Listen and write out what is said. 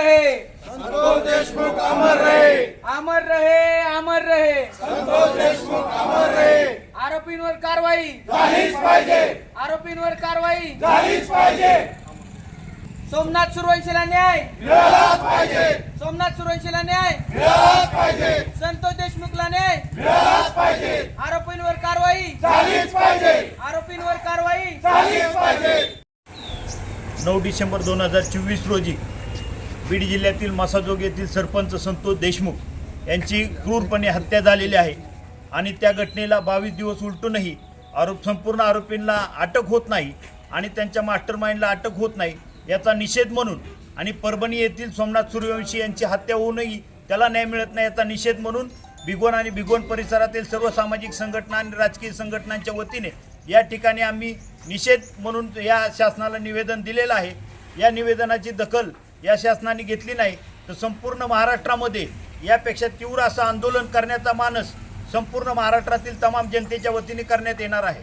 रहे संतोष देशमुख अमर रहे. अमर रहे अमर रहे. संतोष देशमुख अमर रहे. आरोपींवर कारवाई. झालीच पाहिजे. आरोपींवर कारवाई. झालीच पाहिजे. सोमनाथ सुरवंशीला न्याय. मिळालाच पाहिजे. सोमनाथ सुरवंशीला न्याय. मिळालाच पाहिजे. संतोष देशमुखला न्याय. मिळालाच पाहिजे. आरोपींवर कारवाई. झालीच पाहिजे. आरोपींवर कारवाई. झालीच पाहिजे. नऊ डिसेंबर दोन हजार चोवीस रोजी बीड जिल्ह्यातील मासाजोग येथील सरपंच संतोष देशमुख यांची क्रूरपणे हत्या झालेली आहे. आणि त्या घटनेला बावीस दिवस उलटूनही आरोप संपूर्ण आरोपींना अटक होत नाही आणि त्यांच्या मास्टर माइंडला अटक होत नाही याचा निषेध म्हणून आणि परभणी येथील सोमनाथ सूर्यवंशी यांची हत्या होऊनही त्याला न्याय मिळत नाही याचा निषेध म्हणून बिगोन आणि बिगोन परिसरातील सर्व सामाजिक संघटना आणि राजकीय संघटनांच्या वतीने या ठिकाणी आम्ही निषेध म्हणून या शासनाला निवेदन दिलेलं आहे. या निवेदनाची दखल या शासनाने घेतली नाही तर संपूर्ण महाराष्ट्रामध्ये यापेक्षा तीव्र असं आंदोलन करण्याचा मानस संपूर्ण महाराष्ट्रातील तमाम जनतेच्या वतीने करण्यात येणार आहे.